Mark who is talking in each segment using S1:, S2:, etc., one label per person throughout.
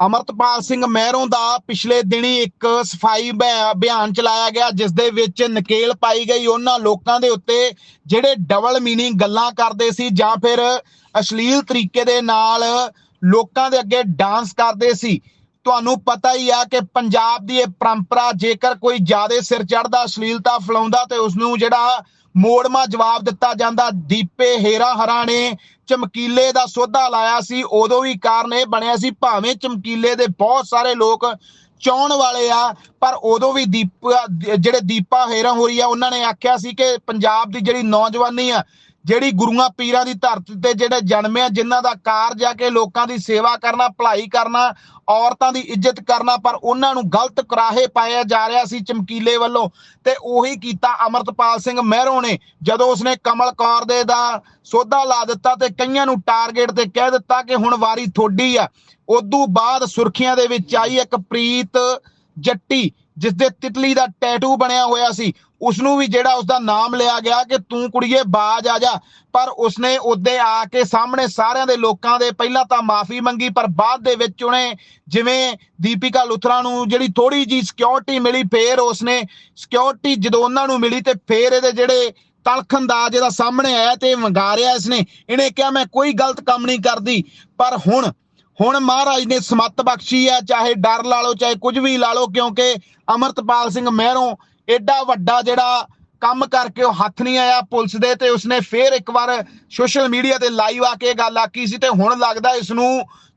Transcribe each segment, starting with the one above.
S1: ਅਮਰਤਪਾਲ ਸਿੰਘ ਮਹਿਰੋਂ ਦਾ ਪਿਛਲੇ ਦਿਨੀ ਇੱਕ ਸਫ਼ਾਈ ਅਭਿਆਨ ਚਲਾਇਆ ਗਿਆ, ਜਿਸ ਦੇ ਵਿੱਚ ਨਕੇਲ ਪਾਈ ਗਈ। ਉਹਨਾਂ ਲੋਕਾਂ ਦੇ ਉੱਤੇ ਜਿਹੜੇ ਡਬਲ ਮੀਨਿੰਗ ਗੱਲਾਂ ਕਰਦੇ ਸੀ ਜਾਂ ਫਿਰ ਅਸ਼ਲੀਲ ਤਰੀਕੇ ਦੇ ਨਾਲ ਲੋਕਾਂ ਦੇ ਅੱਗੇ ਡਾਂਸ ਕਰਦੇ ਸੀ। ਤੁਹਾਨੂੰ ਪਤਾ ਹੀ ਆ ਕਿ ਪੰਜਾਬ ਦੀ ਇਹ ਪਰੰਪਰਾ, ਜੇਕਰ ਕੋਈ ਜ਼ਿਆਦਾ ਸਿਰ ਚੜਦਾ ਅਸ਼ਲੀਲਤਾ ਫਲਾਉਂਦਾ ਤੇ ਉਸ ਨੂੰ ਜਿਹੜਾ ਮੋੜਮਾ ਜਵਾਬ ਦਿੱਤਾ ਜਾਂਦਾ, ਦੀਪੇ ਹੇਰਾ ਹਰਾ ਨੇ ਚਮਕੀਲੇ ਦਾ ਸੋਧਾ ਲਾਇਆ ਸੀ, ਉਦੋਂ ਵੀ ਕਾਰਨ ਇਹ ਬਣਿਆ ਸੀ, ਭਾਵੇਂ ਚਮਕੀਲੇ ਦੇ ਬਹੁਤ ਸਾਰੇ ਲੋਕ ਚਾਹਣ ਵਾਲੇ ਆ, ਪਰ ਉਦੋਂ ਵੀ ਦੀਪ, ਜਿਹੜੇ ਦੀਪਾ ਹੇਰਾ ਹੋਰੀ ਆ, ਉਹਨਾਂ ਨੇ ਆਖਿਆ ਸੀ ਕਿ ਪੰਜਾਬ ਦੀ ਜਿਹੜੀ ਨੌਜਵਾਨੀ ਆ ਜਿਹੜੀ ਗੁਰੂਆਂ ਪੀਰਾਂ ਦੀ ਧਰਤੀ ਤੇ ਜਿਹੜੇ ਜਨਮੇ ਆ, ਜਿਨ੍ਹਾਂ ਦਾ ਕਾਰਜ ਆ ਕਿ ਲੋਕਾਂ ਦੀ ਸੇਵਾ ਕਰਨਾ, ਭਲਾਈ ਕਰਨਾ, ਔਰਤਾਂ ਦੀ ਇੱਜ਼ਤ ਕਰਨਾ, ਪਰ ਉਹਨਾਂ ਨੂੰ ਗਲਤ ਕਰਾਹੇ ਪਾਇਆ ਜਾ ਰਿਹਾ ਸੀ ਚਮਕੀਲੇ ਵੱਲੋਂ ਤੇ ਉਹੀ ਕੀਤਾ ਅਮਰਤਪਾਲ ਸਿੰਘ ਮਹਿਰੋਂ ਨੇ। ਜਦੋਂ ਉਸਨੇ ਕਮਲ ਕੌਰ ਦੇ ਦਾ ਸੋਧਾ ਲਾ ਦਿੱਤਾ ਤੇ ਕਈਆਂ ਨੂੰ ਟਾਰਗੇਟ ਤੇ ਕਹਿ ਦਿੱਤਾ ਕਿ ਹੁਣ ਵਾਰੀ ਥੋੜੀ ਆ। ਉਦੋਂ ਬਾਅਦ ਸੁਰਖੀਆਂ ਦੇ ਵਿੱਚ ਆਈ ਇੱਕ ਪ੍ਰੀਤ ਜੱਟੀ ਜਿਸ ਦੇ ਤਿਤਲੀ ਦਾ ਟੈਟੂ ਬਣਿਆ ਹੋਇਆ ਸੀ ਉਸ ਨੂੰ ਵੀ ਜਿਹੜਾ ਉਸ ਦਾ ਨਾਮ ਲਿਆ ਗਿਆ ਕਿ ਤੂੰ ਕੁੜੀਏ ਬਾਜ ਆ ਜਾ। ਪਰ ਉਸਨੇ ਉਹਦੇ ਆ ਕੇ ਸਾਹਮਣੇ ਸਾਰਿਆਂ ਦੇ ਲੋਕਾਂ ਦੇ ਪਹਿਲਾਂ ਤਾਂ ਮਾਫੀ ਮੰਗੀ, ਪਰ ਬਾਅਦ ਦੇ ਵਿੱਚ ਉਹਨੇ ਜਿਵੇਂ ਦੀਪਿਕਾ ਲੁਥਰਾ ਨੂੰ ਜਿਹੜੀ ਥੋੜੀ ਜੀ ਸਿਕਿਉਰਿਟੀ ਮਿਲੀ, ਫੇਰ ਉਸਨੇ ਸਿਕਿਉਰਿਟੀ ਜਦੋਂ ਉਹਨਾਂ ਨੂੰ ਮਿਲੀ ਤੇ ਫੇਰ ਇਹਦੇ ਜਿਹੜੇ ਤਲਖ ਅੰਦਾਜ਼ ਇਹਦਾ ਸਾਹਮਣੇ ਆਇਆ ਤੇ ਵੰਗਾਰਿਆ ਇਸਨੇ। ਇਹਨੇ ਕਿਹਾ, ਮੈਂ ਕੋਈ ਗਲਤ ਕੰਮ ਨਹੀਂ ਕਰਦੀ। ਪਰ ਹੁਣ ਹੁਣ ਮਹਾਰਾਜ ਨੇ ਸਮੱਤ ਬਖਸ਼ੀ ਆ ਚਾਹੇ ਡਰ ਲਾ ਲਓ, ਚਾਹੇ ਕੁਝ ਵੀ ਲਾ ਲਓ, ਕਿਉਂਕਿ ਅਮਰਤਪਾਲ ਸਿੰਘ ਮਹਿਰੋਂ ਐਡਾ ਵੱਡਾ ਜਿਹੜਾ ਕੰਮ ਕਰਕੇ ਉਹ ਹੱਥ ਨਹੀਂ ਆਇਆ ਪੁਲਿਸ ਦੇ ਤੇ ਉਸਨੇ ਫੇਰ ਇੱਕ ਵਾਰ ਸੋਸ਼ਲ ਮੀਡੀਆ ਤੇ ਲਾਈਵ ਆ ਕੇ ਇਹ ਗੱਲ ਆਕੀ ਸੀ ਤੇ ਹੁਣ ਲੱਗਦਾ ਇਸ ਨੂੰ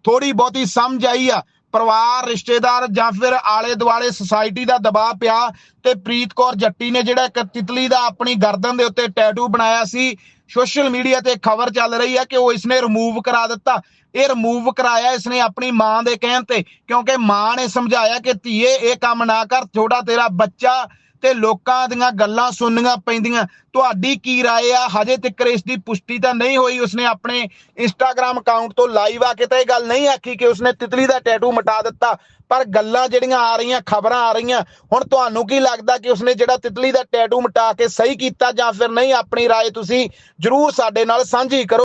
S1: ਥੋੜੀ ਬਹੁਤੀ ਸਮਝ ਆਈ ਆ। ਪਰਿਵਾਰ, ਰਿਸ਼ਤੇਦਾਰ ਜਾਂ ਫਿਰ ਆਲੇ ਦੁਆਲੇ ਸੁਸਾਇਟੀ ਦਾ ਦਬਾਅ ਪਿਆ ਤੇ ਪ੍ਰੀਤ ਕੌਰ ਜੱਟੀ ਨੇ ਜਿਹੜਾ ਇੱਕ ਤਿਤਲੀ ਦਾ ਆਪਣੀ ਗਰਦਨ ਦੇ ਉੱਤੇ ਟੈਟੂ ਬਣਾਇਆ ਸੀ ਸੋਸ਼ਲ ਮੀਡੀਆ ਤੇ ਖਬਰ ਚੱਲ ਰਹੀ ਹੈ ਕਿ ਉਹ ਇਸਨੇ ਰਿਮੂਵ ਕਰਾ ਦਿੱਤਾ। ਇਹ ਰਿਮੂਵ ਕਰਾਇਆ ਇਸਨੇ ਆਪਣੀ ਮਾਂ ਦੇ ਕਹਿਣ ਤੇ, ਕਿਉਂਕਿ ਮਾਂ ਨੇ ਸਮਝਾਇਆ ਕਿ ਧੀਏ, ਇਹ ਕੰਮ ਨਾ ਕਰ ਛੋਟਾ ਤੇਰਾ ਬੱਚਾ ਤੇ ਲੋਕਾਂ ਦੀਆਂ ਗੱਲਾਂ ਸੁਣਨੀਆਂ ਪੈਂਦੀਆਂ ਤੁਹਾਡੀ ਕੀ رائے ਆ ਹਜੇ ਤੱਕ ਇਸ ਦੀ ਪੁਸ਼ਟੀ ਤਾਂ ਨਹੀਂ ਹੋਈ ਉਸਨੇ ਆਪਣੇ ਇੰਸਟਾਗ੍ਰam ਅਕਾਊਂਟ ਤੋਂ ਲਾਈਵ ਆ ਕੇ ਤਾਂ ਇਹ ਗੱਲ ਨਹੀਂ ਆਖੀ ਕਿ ਉਸਨੇ ਤਿਤਲੀ ਦਾ ਟੈਟੂ ਮਿਟਾ ਦਿੱਤਾ ਪਰ ਗੱਲਾਂ ਜਿਹੜੀਆਂ ਆ ਰਹੀਆਂ ਖਬਰਾਂ ਆ ਰਹੀਆਂ ਹੁਣ ਤੁਹਾਨੂੰ ਕੀ ਲੱਗਦਾ ਕਿ ਉਸਨੇ ਜਿਹੜਾ ਤਿਤਲੀ ਦਾ ਟੈਟੂ ਮਿਟਾ ਕੇ ਸਹੀ ਕੀਤਾ ਜਾਂ ਫਿਰ ਨਹੀਂ ਆਪਣੀ رائے ਤੁਸੀਂ ਜਰੂਰ ਸਾਡੇ ਨਾਲ ਸਾਂਝੀ ਕਰੋ